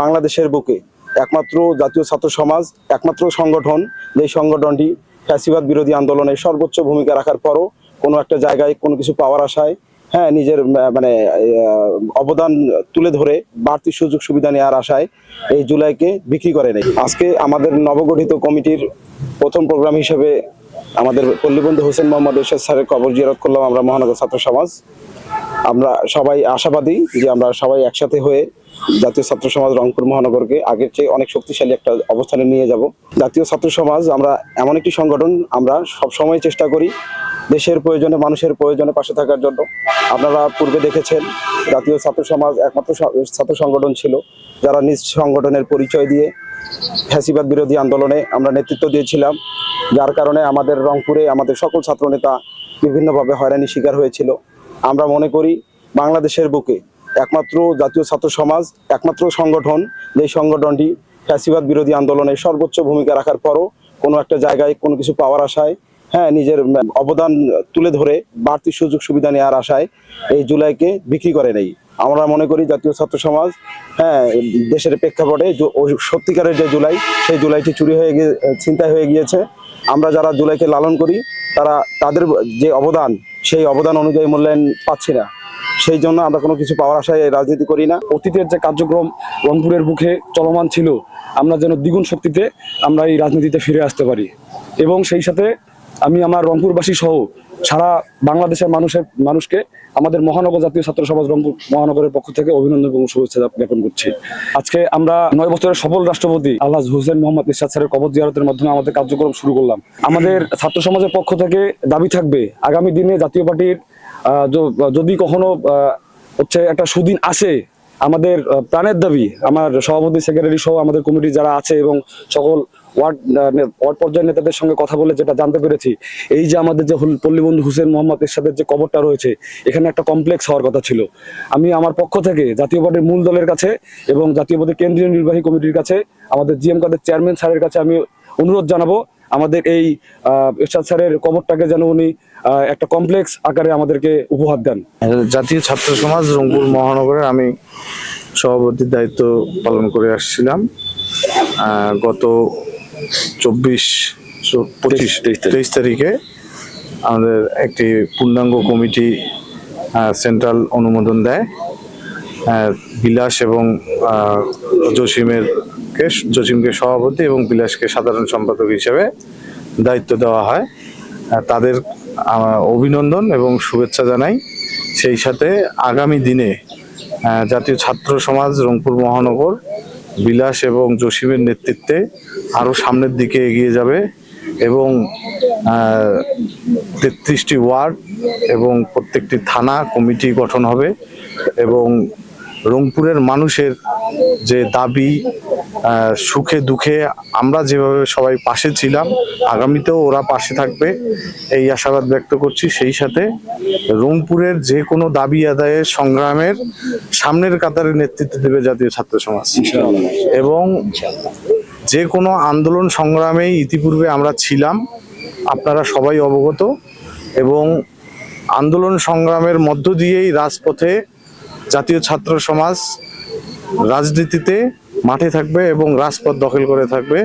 বাংলাদেশের বুকে একমাত্র জাতীয় ছাত্র সমাজ, একমাত্র সংগঠন যে সংগঠনটি ফ্যাসিবাদ বিরোধী আন্দোলনে সর্বোচ্চ ভূমিকা রাখার পরও কোনো একটা জায়গায় কোনো কিছু পাওয়ার আশায় হ্যাঁ নিজের মানে অবদান তুলে ধরে বাড়তি সুযোগ সুবিধা নেওয়ার আশায় এই জুলাইকে বিক্রি করে নেই। আজকে আমাদের নবগঠিত কমিটির প্রথম প্রোগ্রাম হিসেবে আমাদের পল্লীবন্ধু হোসেন মোহাম্মদ এরশাদ স্যারের কবর জিয়ারত করলাম আমরা মহানগর ছাত্র সমাজ। আমরা সবাই আশাবাদী যে আমরা সবাই একসাথে হয়ে জাতীয় ছাত্র সমাজ রংপুর মহানগরকে আগের চেয়ে অনেক শক্তিশালী একটা অবস্থানে নিয়ে যাব। জাতীয় ছাত্র সমাজ আমরা এমন একটি সংগঠন আমরা সব সময় চেষ্টা করি দেশের প্রয়োজনে, মানুষের প্রয়োজনে পাশে থাকার জন্য। আপনারা পূর্বে দেখেছেন, জাতীয় ছাত্র সমাজ একমাত্র ছাত্র সংগঠন ছিল যারা নিজ সংগঠনের পরিচয় দিয়ে ফ্যাসিবাদ বিরোধী আন্দোলনে আমরা নেতৃত্ব দিয়েছিলাম, যার কারণে আমাদের রংপুরে আমাদের সকল ছাত্রনেতা বিভিন্নভাবে হয়রানি শিকার হয়েছিল। আমরা মনে করি বাংলাদেশের বুকে একমাত্র জাতীয় ছাত্র সমাজ, একমাত্র সংগঠন যে সংগঠনটি ফ্যাসিবাদ বিরোধী আন্দোলনে সর্বোচ্চ ভূমিকা রাখার পরও কোনো একটা জায়গায় কোনো কিছু পাওয়ার আশায় হ্যাঁ নিজের অবদান তুলে ধরে বাড়তি সুযোগ সুবিধা নেওয়ার আশায় এই জুলাইকে বিক্রি করে নেই। আমরা মনে করি জাতীয় ছাত্র সমাজ হ্যাঁ দেশের প্রেক্ষাপটে সত্যিকারের যে জুলাই, সেই জুলাইটি চুরি হয়ে গিয়ে চিন্তায় হয়ে গিয়েছে। আমরা যারা জুলাইকে লালন করি, তারা, তাদের যে অবদান, সেই অবদান অনুযায়ী মূল্যায়ন পাচ্ছি না। সেই জন্য আমরা কোনো কিছু পাওয়ার আশায় রাজনীতি করি না। অতীতের যে কার্যক্রম রংপুরের বুকে চলমান ছিল, আমরা যেন দ্বিগুণ শক্তিতে আমরা এই রাজনীতিতে ফিরে আসতে পারি। এবং সেই সাথে আমি আমার রংপুরবাসী সহ সারা বাংলাদেশের মানুষের, মানুষকে আমাদের মহানগর জাতীয় ছাত্র সমাজ রংপুর মহানগরের পক্ষ থেকে অভিনন্দন এবং শুভেচ্ছা জ্ঞাপন করছি। আজকে আমরা নয় বছরের সফল রাষ্ট্রপতি আল্লাহ হোসেন মোহাম্মদ ইরশাদ স্যারের কবর জিয়ারতের মাধ্যমে আমাদের কার্যক্রম শুরু করলাম। আমাদের ছাত্র সমাজের পক্ষ থেকে দাবি থাকবে, আগামী দিনে জাতীয় পার্টির যদি কখনো হচ্ছে একটা সুদিন আসে আমাদের প্রাণের দাবি, আমার সভাপতি সেক্রেটারি সহ আমাদের কমিটি যারা আছে এবং সকল ওয়ার্ড ওয়ার্ড পর্যায়ের নেতাদের সঙ্গে কথা বলে যেটা জানতে পেরেছি, এই যে আমাদের যে পল্লীবন্ধু হুসেন মোহাম্মদ এরশাদের যে কবরটা রয়েছে, এখানে একটা কমপ্লেক্স হওয়ার কথা ছিল। আমি আমার পক্ষ থেকে জাতীয় পার্টির মূল দলের কাছে এবং জাতীয় পার্টির কেন্দ্রীয় নির্বাহী কমিটির কাছে, আমাদের জিএম কাদের চেয়ারম্যান স্যারের কাছে আমি অনুরোধ জানাব আমাদের এই আহ, এরশাদ স্যারের কবরটাকে যেন উনি একটা কমপ্লেক্স আকারে আমাদেরকে উপহার দেন। জাতীয় ছাত্র সমাজ রংপুর মহানগরে আমি সভাপতির দায়িত্ব পালন করে আসছিলাম গত চব্বিশ পঁচিশ তেইশ তারিখে। আমাদের একটি পূর্ণাঙ্গ কমিটি সেন্ট্রাল অনুমোদন দেয়। বিলাস এবং জসিমের কে জসিমকে সভাপতি এবং বিলাসকে সাধারণ সম্পাদক হিসেবে দায়িত্ব দেওয়া হয়। তাদের অভিনন্দন এবং শুভেচ্ছা জানাই। সেই সাথে আগামী দিনে জাতীয় ছাত্র সমাজ রংপুর মহানগর বিলাস এবং জসিমের নেতৃত্বে আরও সামনের দিকে এগিয়ে যাবে এবং তেত্রিশটি ওয়ার্ড এবং প্রত্যেকটি থানা কমিটি গঠন হবে এবং রংপুরের মানুষের যে দাবি সুখে দুঃখে আমরা যেভাবে সবাই পাশে ছিলাম আগামীতেও ওরা পাশে থাকবে এই আশাবাদ ব্যক্ত করছি। সেই সাথে রংপুরের যে কোনো দাবি আদায়ের সংগ্রামের সামনের কাতারে নেতৃত্ব দেবে জাতীয় ছাত্র সমাজ। এবং যে কোনো আন্দোলন সংগ্রামে ইতিপূর্বে আমরা ছিলাম আপনারা সবাই অবগত। এবং আন্দোলন সংগ্রামের মধ্য দিয়েই রাজপথে জাতীয় ছাত্র সমাজ রাজনীতিতে মাঠে থাকবে এবং রাজপথ দখল করে থাকবে।